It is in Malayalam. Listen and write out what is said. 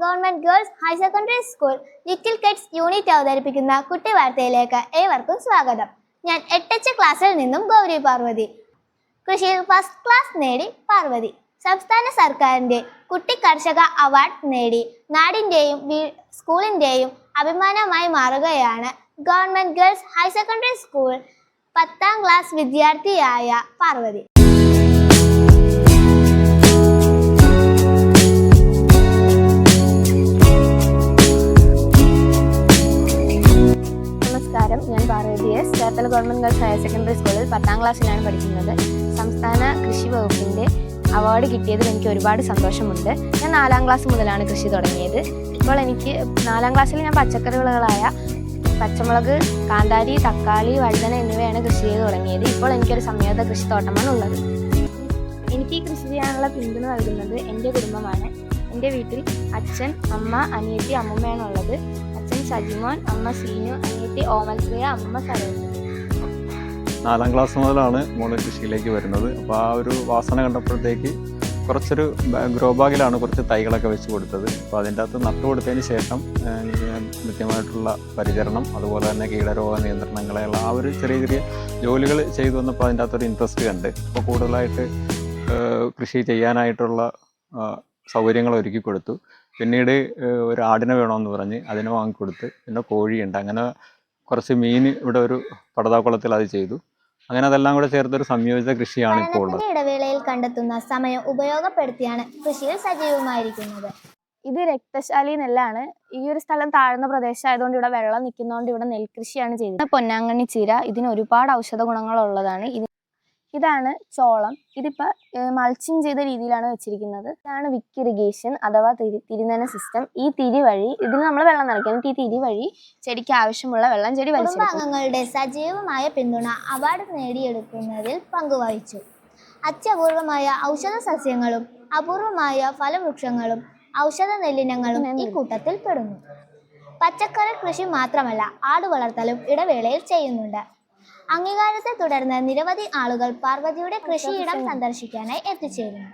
Government girls higher secondary school little kids unit അവതരിപ്പിക്കുന്ന കുട്ടി വാർത്തയിലേക്ക് ഏവർക്കും സ്വാഗതം. ഞാൻ എട്ടച്ച ക്ലാസ്സിൽ നിന്നും ഗൗരി പാർവതി. കൃഷിയിൽ ഫസ്റ്റ് ക്ലാസ് നേടി പാർവതി. സംസ്ഥാന സർക്കാരിന്റെ കുട്ടി കർഷക അവാർഡ് നേടി. നാടിന്റെയും സ്കൂളിന്റെയും അഭിമാനമായി മാറുകയാണ് government girls higher secondary school പത്താം ക്ലാസ് വിദ്യാർത്ഥിയായ Parvathi. S Cherthala government girls higher secondary സ്കൂളിൽ പത്താം ക്ലാസ്സിലാണ് പഠിക്കുന്നത്. സംസ്ഥാന കൃഷി വകുപ്പിന്റെ അവാർഡ് കിട്ടിയതിൽ എനിക്ക് ഒരുപാട് സന്തോഷമുണ്ട്. ഞാൻ നാലാം ക്ലാസ് മുതലാണ് കൃഷി തുടങ്ങിയത്. ഇപ്പോൾ എനിക്ക് നാലാം ക്ലാസ്സിൽ ഞാൻ പച്ചക്കറി വിളകളായ പച്ചമുളക് കാന്താരി തക്കാളി വഴുതന എന്നിവയാണ് കൃഷി ചെയ്ത് തുടങ്ങിയത്. ഇപ്പോൾ എനിക്കൊരു സംയോജിത കൃഷിത്തോട്ടമാണ് ഉള്ളത് എനിക്ക് ഈ കൃഷി ചെയ്യാനുള്ള പിന്തുണ നൽകുന്നത് എന്റെ കുടുംബമാണ്. എന്റെ വീട്ടിൽ അച്ഛൻ അമ്മ അനിയത്തി അമ്മമ്മയാണ് സജിമോൻ അമ്മ സീനു അനിയത്തി ഓമൽപ്രിയ അമ്മ സരോജ. നാലാം ക്ലാസ് മുതലാണ് മോൾ കൃഷിയിലേക്ക് വരുന്നത്. അപ്പോൾ ആ ഒരു വാസന കണ്ടപ്പോഴത്തേക്ക് കുറച്ചൊരു ഗ്രോ ബാഗിലാണ് കുറച്ച് തൈകളൊക്കെ വെച്ച് കൊടുത്തത്. അപ്പോൾ അതിന്റെ അകത്ത് നട്ടു കൊടുത്തതിന് ശേഷം കൃത്യമായിട്ടുള്ള പരിചരണം അതുപോലെ തന്നെ കീടരോഗ നിയന്ത്രണങ്ങളെയുള്ള ആ ഒരു ചെറിയ ചെറിയ ജോലികൾ ചെയ്തു വന്നപ്പോൾ അതിന്റെ അകത്തൊരു ഇൻട്രസ്റ്റ് കണ്ട്. അപ്പോൾ കൂടുതലായിട്ട് കൃഷി ചെയ്യാനായിട്ടുള്ള സൗകര്യങ്ങൾ ഒരുക്കി കൊടുത്തു. പിന്നീട് ഒരു ആടിനെ വേണമെന്ന് പറഞ്ഞ് അതിനെ വാങ്ങിക്കൊടുത്ത് പിന്നെ കോഴിയുണ്ട്. അങ്ങനെ കുറച്ച് മീൻ ഇവിടെ ഒരു പടതാക്കുളത്തിൽ അത് ചെയ്തു. അങ്ങനെ അതെല്ലാം കൂടെ ചേർത്തൊരു സംയോജിത കൃഷിയാണ് ഇപ്പോൾ ഉള്ളത്. ഇടവേളയിൽ കണ്ടെത്തുന്ന സമയം ഉപയോഗപ്പെടുത്തിയാണ് കൃഷിയിൽ സജീവമായിരിക്കുന്നത്. ഇത് രക്തശാലി നെല്ലാണ്. ഈ ഒരു സ്ഥലം താഴ്ന്ന പ്രദേശമായതുകൊണ്ട് ഇവിടെ വെള്ളം നിൽക്കുന്നതുകൊണ്ട് ഇവിടെ നെൽകൃഷിയാണ് ചെയ്തത്. പൊന്നാങ്കണ്ണി ചീര ഇതിന് ഒരുപാട് ഔഷധ ഗുണങ്ങളുള്ളതാണ്. ഇത് ഇതാണ് ചോളം. ഇതിപ്പോൾ മൾച്ചിങ് ചെയ്ത രീതിയിലാണ് വെച്ചിരിക്കുന്നത്. ഇതാണ് വിക്ക് ഇറിഗേഷൻ അഥവാ തിരി തിരിനന സിസ്റ്റം ഈ തിരി വഴി ഇതിൽ നമ്മൾ വെള്ളം നിറയ്ക്കണം. ഈ തിരി വഴി ചെടിക്ക് ആവശ്യമുള്ള വെള്ളം ചെടി കുടുംബാംഗങ്ങളുടെ സജീവമായ പിന്തുണ അവാർഡ് നേടിയെടുക്കുന്നതിൽ പങ്കുവഹിച്ചു. അത്യപൂർവമായ ഔഷധ സസ്യങ്ങളും അപൂർവമായ ഫലവൃക്ഷങ്ങളും ഔഷധ നെല്ലിനങ്ങളും ഈ കൂട്ടത്തിൽ പെടുന്നു. പച്ചക്കറി കൃഷി മാത്രമല്ല ആട് വളർത്തലും ഇടവേളയിൽ ചെയ്യുന്നുണ്ട്. അംഗീകാരത്തെ തുടർന്ന് നിരവധി ആളുകൾ പാർവതിയുടെ കൃഷിയിടം സന്ദർശിക്കാനായി എത്തിച്ചേരുന്നു.